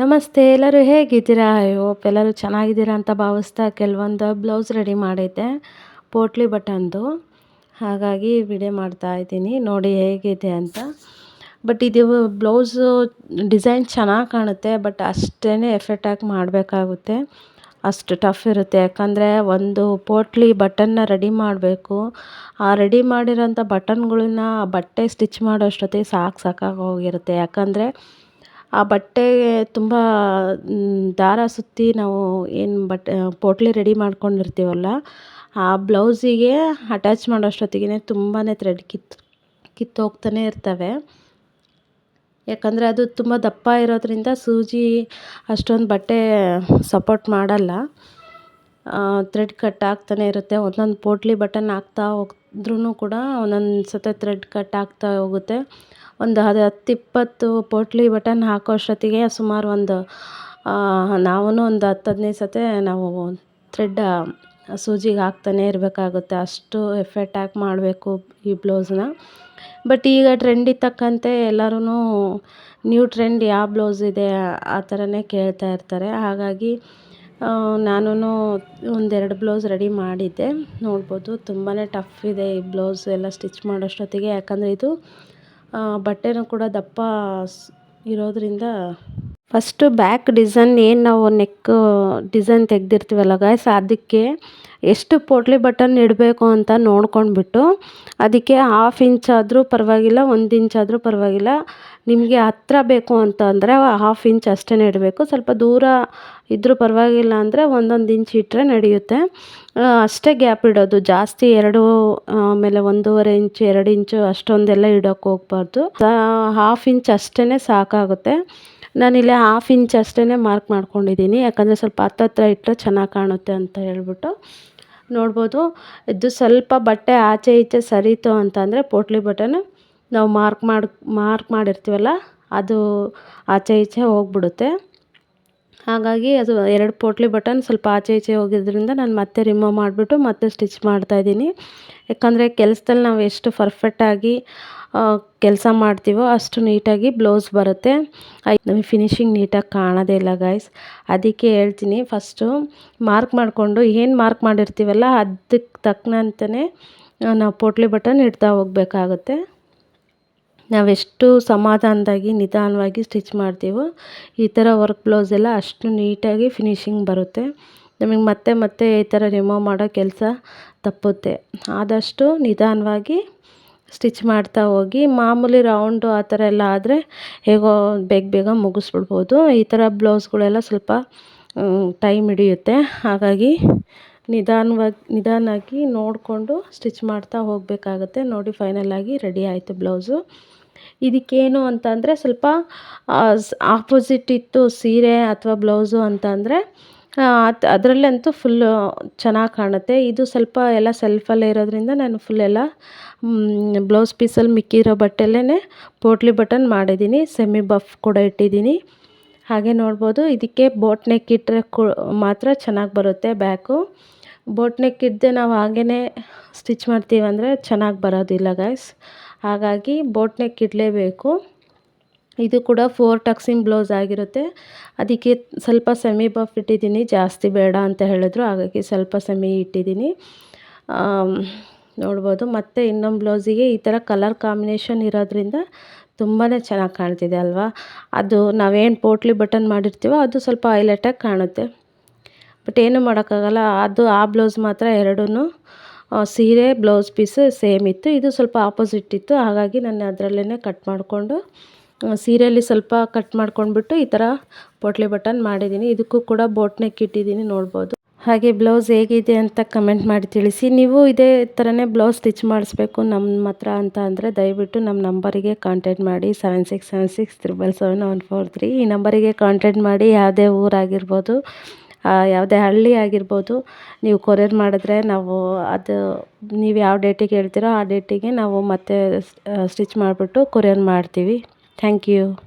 ನಮಸ್ತೆ, ಎಲ್ಲರೂ ಹೇಗಿದ್ದೀರಾ? ಅಯ್ಯೋ ಎಲ್ಲರೂ ಚೆನ್ನಾಗಿದ್ದೀರಾ ಅಂತ ಭಾವಿಸ್ತಾ ಕೆಲವೊಂದು ಬ್ಲೌಸ್ ರೆಡಿ ಮಾಡಿದ್ದೆ ಪೋಟ್ಲಿ ಬಟನ್ದು. ಹಾಗಾಗಿ ವಿಡಿಯೋ ಮಾಡ್ತಾ ಇದ್ದೀನಿ, ನೋಡಿ ಹೇಗಿದೆ ಅಂತ. ಬಟ್ ಇದು ಬ್ಲೌಸು ಡಿಸೈನ್ ಚೆನ್ನಾಗಿ ಕಾಣುತ್ತೆ ಬಟ್ ಅಷ್ಟೇ ಎಫೆಕ್ಟ್ ಆಗಿ ಮಾಡಬೇಕಾಗುತ್ತೆ. ಅಷ್ಟು ಟಫ್ ಇರುತ್ತೆ, ಯಾಕಂದರೆ ಒಂದು ಪೋಟ್ಲಿ ಬಟನ್ನ ರೆಡಿ ಮಾಡಬೇಕು. ಆ ರೆಡಿ ಮಾಡಿರೋಂಥ ಬಟನ್ಗಳನ್ನ ಬಟ್ಟೆ ಸ್ಟಿಚ್ ಮಾಡೋ ಅಷ್ಟೊತ್ತಿಗೆ ಸಾಕು ಸಾಕಾಗಿ ಹೋಗಿರುತ್ತೆ. ಯಾಕಂದರೆ ಆ ಬಟ್ಟೆಗೆ ತುಂಬ ದಾರ ಸುತ್ತಿ ನಾವು ಏನು ಬಟ್ಟೆ, ಪೋಟ್ಲಿ ರೆಡಿ ಮಾಡ್ಕೊಂಡಿರ್ತೀವಲ್ಲ, ಆ ಬ್ಲೌಸಿಗೆ ಅಟ್ಯಾಚ್ ಮಾಡೋ ಅಷ್ಟೊತ್ತಿಗೆ ತುಂಬಾ ಥ್ರೆಡ್ ಕಿತ್ತು ಕಿತ್ತೋಗ್ತಾನೆ ಇರ್ತವೆ. ಯಾಕಂದರೆ ಅದು ತುಂಬ ದಪ್ಪ ಇರೋದ್ರಿಂದ ಸೂಜಿ ಅಷ್ಟೊಂದು ಬಟ್ಟೆ ಸಪೋರ್ಟ್ ಮಾಡಲ್ಲ. ಥ್ರೆಡ್ ಕಟ್ ಆಗ್ತಾನೆ ಇರುತ್ತೆ. ಒಂದೊಂದು ಪೋಟ್ಲಿ ಬಟನ್ ಹಾಕ್ತಾ ಹೋದ್ರೂ ಕೂಡ ಒಂದೊಂದು ಸತಿ ಥ್ರೆಡ್ ಕಟ್ ಆಗ್ತಾ ಹೋಗುತ್ತೆ. ಒಂದು ಅದು ಹತ್ತು ಇಪ್ಪತ್ತು ಪೋಟ್ಲಿ ಬಟನ್ ಹಾಕೋ ಅಷ್ಟೊತ್ತಿಗೆ ಸುಮಾರು ಒಂದು ನಾವೂ ಒಂದು ಹತ್ತು ಹದಿನೈದು ಸತಿ ನಾವು ಥ್ರೆಡ್ ಸೂಜಿಗೆ ಹಾಕ್ತಾನೆ ಇರಬೇಕಾಗುತ್ತೆ. ಅಷ್ಟು ಎಫೆಕ್ಟ್ ಹಾಕಿ ಮಾಡಬೇಕು ಈ ಬ್ಲೌಸ್ನ. ಬಟ್ ಈಗ ಟ್ರೆಂಡಿಗೆ ತಕ್ಕಂತೆ ಎಲ್ಲರೂ ನ್ಯೂ ಟ್ರೆಂಡ್ ಯಾವ ಬ್ಲೌಸ್ ಇದೆ ಆ ಥರನೇ ಕೇಳ್ತಾ ಇರ್ತಾರೆ. ಹಾಗಾಗಿ ನಾನು ಒಂದೆರಡು ಬ್ಲೌಸ್ ರೆಡಿ ಮಾಡಿದ್ದೆ. ನೋಡ್ಬೋದು ತುಂಬಾ ಟಫ್ ಇದೆ ಈ ಬ್ಲೌಸ್ ಎಲ್ಲ ಸ್ಟಿಚ್ ಮಾಡೋಷ್ಟೊತ್ತಿಗೆ. ಯಾಕಂದರೆ ಇದು ಬಟ್ಟೆನೂ ಕೂಡ ದಪ್ಪ ಇರೋದರಿಂದ ಫಸ್ಟು ಬ್ಯಾಕ್ ಡಿಸೈನ್ ಏನು ನಾವು ನೆಕ್ ಡಿಸೈನ್ ತೆಗೆದಿರ್ತೀವಲ್ಲ ಗಾಯ್ಸ್ ಅದಕ್ಕೆ ಎಷ್ಟು ಪೋಟ್ಲಿ ಬಟನ್ ಇಡಬೇಕು ಅಂತ ನೋಡ್ಕೊಂಡ್ಬಿಟ್ಟು ಅದಕ್ಕೆ ಹಾಫ್ ಇಂಚ್ ಆದರೂ ಪರವಾಗಿಲ್ಲ, ಒಂದು ಇಂಚ್ ಆದರೂ ಪರವಾಗಿಲ್ಲ. ನಿಮಗೆ ಹತ್ತಿರ ಬೇಕು ಅಂತ ಅಂದರೆ ಹಾಫ್ ಇಂಚ್ ಅಷ್ಟೇ ಇಡಬೇಕು. ಸ್ವಲ್ಪ ದೂರ ಇದ್ದರೂ ಪರವಾಗಿಲ್ಲ ಅಂದರೆ ಒಂದೊಂದು ಇಂಚ್ ಇಟ್ಟರೆ ನಡೆಯುತ್ತೆ. ಅಷ್ಟೇ ಗ್ಯಾಪ್ ಇಡೋದು. ಜಾಸ್ತಿ ಎರಡು, ಆಮೇಲೆ ಒಂದೂವರೆ ಇಂಚು ಎರಡು ಇಂಚು ಅಷ್ಟೊಂದೆಲ್ಲ ಇಡೋಕ್ಕೆ ಹೋಗ್ಬಾರ್ದು. ಹಾಫ್ ಇಂಚ್ ಅಷ್ಟೇ ಸಾಕಾಗುತ್ತೆ. ನಾನಿಲ್ಲಿ ಹಾಫ್ ಇಂಚ್ ಅಷ್ಟೇ ಮಾರ್ಕ್ ಮಾಡ್ಕೊಂಡಿದ್ದೀನಿ. ಯಾಕಂದರೆ ಸ್ವಲ್ಪ ಹತ್ತತ್ರ ಇಟ್ಟರೆ ಚೆನ್ನಾಗಿ ಕಾಣುತ್ತೆ ಅಂತ ಹೇಳ್ಬಿಟ್ಟು. ನೋಡ್ಬೋದು, ಇದು ಸ್ವಲ್ಪ ಬಟ್ಟೆ ಆಚೆ ಈಚೆ ಸರಿತು ಅಂತಂದರೆ ಪೋಟ್ಲಿ ಬಟನ್ ನಾವು ಮಾರ್ಕ್ ಮಾಡಿ ಮಾರ್ಕ್ ಮಾಡಿರ್ತೀವಲ್ಲ, ಅದು ಆಚೆ ಈಚೆ ಹೋಗ್ಬಿಡುತ್ತೆ. ಹಾಗಾಗಿ ಅದು ಎರಡು ಪೋಟ್ಲಿ ಬಟನ್ ಸ್ವಲ್ಪ ಆಚೆ ಈಚೆ ಹೋಗಿದ್ದರಿಂದ ನಾನು ಮತ್ತೆ ರಿಮೂವ್ ಮಾಡಿಬಿಟ್ಟು ಮತ್ತೆ ಸ್ಟಿಚ್ ಮಾಡ್ತಾಯಿದ್ದೀನಿ ಯಾಕಂದರೆ ಕೆಲಸದಲ್ಲಿ ನಾವು ಎಷ್ಟು ಪರ್ಫೆಕ್ಟಾಗಿ ಕೆಲಸ ಮಾಡ್ತೀವೋ ಅಷ್ಟು ನೀಟಾಗಿ ಬ್ಲೌಸ್ ಬರುತ್ತೆ. ನಮಗೆ ಫಿನಿಶಿಂಗ್ ನೀಟಾಗಿ ಕಾಣೋದೇ ಇಲ್ಲ ಗಾಯ್ಸ್ ಅದಕ್ಕೆ ಹೇಳ್ತೀನಿ ಫಸ್ಟು ಮಾರ್ಕ್ ಮಾಡಿಕೊಂಡು, ಏನು ಮಾರ್ಕ್ ಮಾಡಿರ್ತೀವಲ್ಲ ಅದಕ್ಕೆ ತಕ್ಕನಂತೆ ನಾವು ಪೋಟ್ಲಿ ಬಟನ್ ಇಡ್ತಾ ಹೋಗ್ಬೇಕಾಗುತ್ತೆ. ನಾವೆಷ್ಟು ಸಮಾಧಾನದಾಗಿ, ನಿಧಾನವಾಗಿ ಸ್ಟಿಚ್ ಮಾಡ್ತೀವೋ, ಈ ಥರ ವರ್ಕ್ ಬ್ಲೌಸ್ ಎಲ್ಲ ಅಷ್ಟು ನೀಟಾಗಿ ಫಿನಿಶಿಂಗ್ ಬರುತ್ತೆ. ನಮಗೆ ಮತ್ತೆ ಮತ್ತೆ ಈ ಥರ ರಿಮೂವ್ ಮಾಡೋ ಕೆಲಸ ತಪ್ಪುತ್ತೆ. ಆದಷ್ಟು ನಿಧಾನವಾಗಿ ಸ್ಟಿಚ್ ಮಾಡ್ತಾ ಹೋಗಿ, ಮಾಮೂಲಿ ರೌಂಡು ಆ ಥರ ಎಲ್ಲ ಆದರೆ ಹೇಗೋ ಬೇಗ ಬೇಗ ಮುಗಿಸ್ಬಿಡ್ಬೋದು. ಈ ಥರ ಬ್ಲೌಸ್ಗಳೆಲ್ಲ ಸ್ವಲ್ಪ ಟೈಮ್ ಹಿಡಿಯುತ್ತೆ. ಹಾಗಾಗಿ ನಿಧಾನವಾಗಿ, ನಿಧಾನಾಗಿ ನೋಡಿಕೊಂಡು ಸ್ಟಿಚ್ ಮಾಡ್ತಾ ಹೋಗಬೇಕಾಗತ್ತೆ. ನೋಡಿ ಫೈನಲಾಗಿ ರೆಡಿ ಆಯಿತು ಬ್ಲೌಸು. ಇದಕ್ಕೇನು ಅಂತಂದರೆ ಸ್ವಲ್ಪ ಆಪೋಸಿಟ್ ಇತ್ತು ಸೀರೆ ಅಥವಾ ಬ್ಲೌಸು ಅಂತಂದರೆ ಅದರಲ್ಲಂತೂ ಫುಲ್ಲು ಚೆನ್ನಾಗಿ ಕಾಣುತ್ತೆ. ಇದು ಸ್ವಲ್ಪ ಎಲ್ಲ ಸೆಲ್ಫಲ್ಲೇ ಇರೋದ್ರಿಂದ ನಾನು ಫುಲ್ ಎಲ್ಲ ಬ್ಲೌಸ್ ಪೀಸಲ್ಲಿ ಮಿಕ್ಕಿರೋ ಬಟ್ಟೆಲ್ಲೇ ಪೋಟ್ಲಿ ಬಟನ್ ಮಾಡಿದ್ದೀನಿ. ಸೆಮಿ ಬಫ್ ಕೂಡ ಇಟ್ಟಿದ್ದೀನಿ. ಹಾಗೆ ನೋಡ್ಬೋದು, ಇದಕ್ಕೆ ಬೋಟ್ ನೆಕ್ ಇಟ್ಟರೆ ಮಾತ್ರ ಚೆನ್ನಾಗಿ ಬರುತ್ತೆ ಬ್ಯಾಕು ಬೋಟ್ ನೆಕ್ ಇಡದೆ ನಾವು ಹಾಗೇ ಸ್ಟಿಚ್ ಮಾಡ್ತೀವಂದರೆ ಚೆನ್ನಾಗಿ ಬರೋದಿಲ್ಲ ಗೈಸ್ ಹಾಗಾಗಿ ಬೋಟ್ ನೆಕ್ ಇಡಲೇಬೇಕು. ಇದು ಕೂಡ ಫೋರ್ ಟಕ್ಸಿಂಗ್ ಬ್ಲೌಸ್ ಆಗಿರುತ್ತೆ. ಅದಕ್ಕೆ ಸ್ವಲ್ಪ ಸೆಮಿ ಬಫ್ ಇಟ್ಟಿದ್ದೀನಿ. ಜಾಸ್ತಿ ಬೇಡ ಅಂತ ಹೇಳಿದ್ರು. ಹಾಗಾಗಿ ಸ್ವಲ್ಪ ಸೆಮಿ ಇಟ್ಟಿದ್ದೀನಿ. ನೋಡ್ಬೋದು. ಮತ್ತು ಇನ್ನೊಂದು ಬ್ಲೌಸಿಗೆ ಈ ಥರ ಕಲರ್ ಕಾಂಬಿನೇಷನ್ ಇರೋದ್ರಿಂದ ತುಂಬಾ ಚೆನ್ನಾಗಿ ಕಾಣ್ತಿದೆ ಅಲ್ವಾ? ಅದು ನಾವೇನು ಪೋಟ್ಲಿ ಬಟನ್ ಮಾಡಿರ್ತೀವೋ ಅದು ಸ್ವಲ್ಪ ಹೈಲೈಟಾಗಿ ಕಾಣುತ್ತೆ. ಬಟ್ ಏನೂ ಮಾಡೋಕ್ಕಾಗಲ್ಲ. ಅದು ಆ ಬ್ಲೌಸ್ ಮಾತ್ರ ಎರಡೂ ಸೀರೆ ಬ್ಲೌಸ್ ಪೀಸ್ ಸೇಮ್ ಇತ್ತು. ಇದು ಸ್ವಲ್ಪ ಆಪೋಸಿಟ್ ಇತ್ತು. ಹಾಗಾಗಿ ನಾನು ಅದರಲ್ಲೇ ಕಟ್ ಮಾಡಿಕೊಂಡು ಸೀರೆಯಲ್ಲಿ ಸ್ವಲ್ಪ ಕಟ್ ಮಾಡ್ಕೊಂಡ್ಬಿಟ್ಟು ಈ ಥರ ಪೋಟ್ಲಿ ಬಟನ್ ಮಾಡಿದ್ದೀನಿ. ಇದಕ್ಕೂ ಕೂಡ ಬೋಟ್ ನೆಕ್ ಇಟ್ಟಿದ್ದೀನಿ ನೋಡ್ಬೋದು. ಹಾಗೆ ಬ್ಲೌಸ್ ಹೇಗಿದೆ ಅಂತ ಕಮೆಂಟ್ ಮಾಡಿ ತಿಳಿಸಿ. ನೀವು ಇದೇ ಥರನೇ ಬ್ಲೌಸ್ ಸ್ಟಿಚ್ ಮಾಡಿಸ್ಬೇಕು ನಮ್ಮ ಹತ್ರ ಅಂತ ಅಂದರೆ ದಯವಿಟ್ಟು ನಮ್ಮ ನಂಬರಿಗೆ ಕಾಂಟ್ಯಾಕ್ಟ್ ಮಾಡಿ. Seven six seven six triple seven one four three ಈ ನಂಬರಿಗೆ ಕಾಂಟ್ಯಾಕ್ಟ್ ಮಾಡಿ. ಯಾವುದೇ ಊರಾಗಿರ್ಬೋದು ಯಾವುದೇ ಹಳ್ಳಿ ಆಗಿರ್ಬೋದು, ನೀವು ಕೊರಿಯರ್ ಮಾಡಿದ್ರೆ ನಾವು ಅದು ನೀವು ಯಾವ ಡೇಟಿಗೆ ಹೇಳ್ತೀರೋ ಆ ಡೇಟಿಗೆ ನಾವು ಮತ್ತೆ ಸ್ಟಿಚ್ ಮಾಡಿಬಿಟ್ಟು ಕೊರಿಯರ್ ಮಾಡ್ತೀವಿ. Thank you.